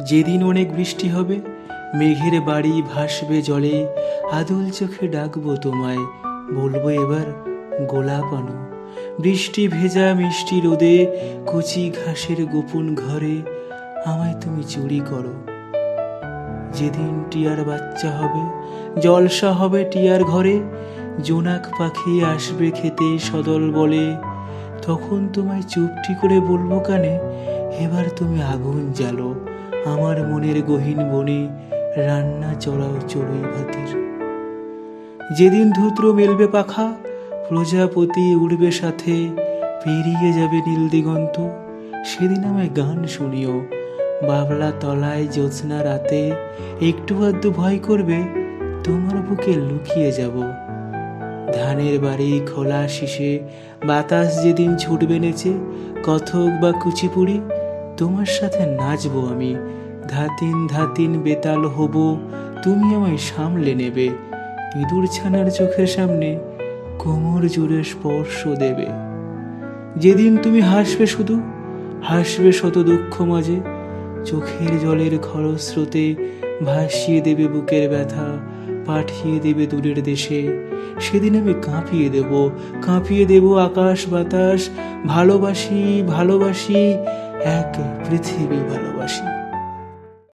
যেদিন অনেক বৃষ্টি হবে, মেঘের বাড়ি ভাসবে জলে, আদল চোখে ডাকবো তোমায়, বলব এবার গোলাপ আনো বৃষ্টি ভেজা মিষ্টি রোদে, কচি ঘাসের গোপন ঘরে, আমায় তুমি চুরি করো। যেদিন টিয়ার বাচ্চা হবে, জলসা হবে টিয়ার ঘরে, জোনাক পাখি আসবে খেতে সদল বলে, তখন তোমায় চুপটি করে বলব কানে, এবার তুমি আগুন জ্বালো। আমার মনের গহীন বনে রান্না চড়াও চড়ুই ভাতের। যেদিন ধূত্র মেলবে পাখা, প্রজাপতি উড়বে সাথে, পেরিয়ে যাবে নীল দিগন্ত। সেদিন আমায় গান শুনিও, বাবলা তলায় জ্যোৎস্না রাতে। একটু আধটু ভয় করবে, তোমার বুকে লুকিয়ে যাব। ধানের বাড়ি খোলা শিশে বাতাস যেদিন ছুটবে নেচে, কথক বা কুচিপুড়ি তোমার সাথে নাচবো আমি। ধাতিন ধাতিন বেতাল হব, তুমি আমায় সামলে নেবে। ইঁদুর ছানার চোখের সামনে কোমর জুড়ে স্পর্শ দেবে। যেদিন তুমি হাসবে শুধু, হাসবে শত দুঃখ মাঝে। চোখের জলের খরস্রোতে ভাসিয়ে দেবে বুকের ব্যথা, পাঠিয়ে দেবে দূরের দেশে। সেদিন আমি কাঁপিয়ে দেব কাঁপিয়ে দেব আকাশ বাতাস, ভালোবাসি ভালোবাসি এক পৃথিবী ভালোবাসি।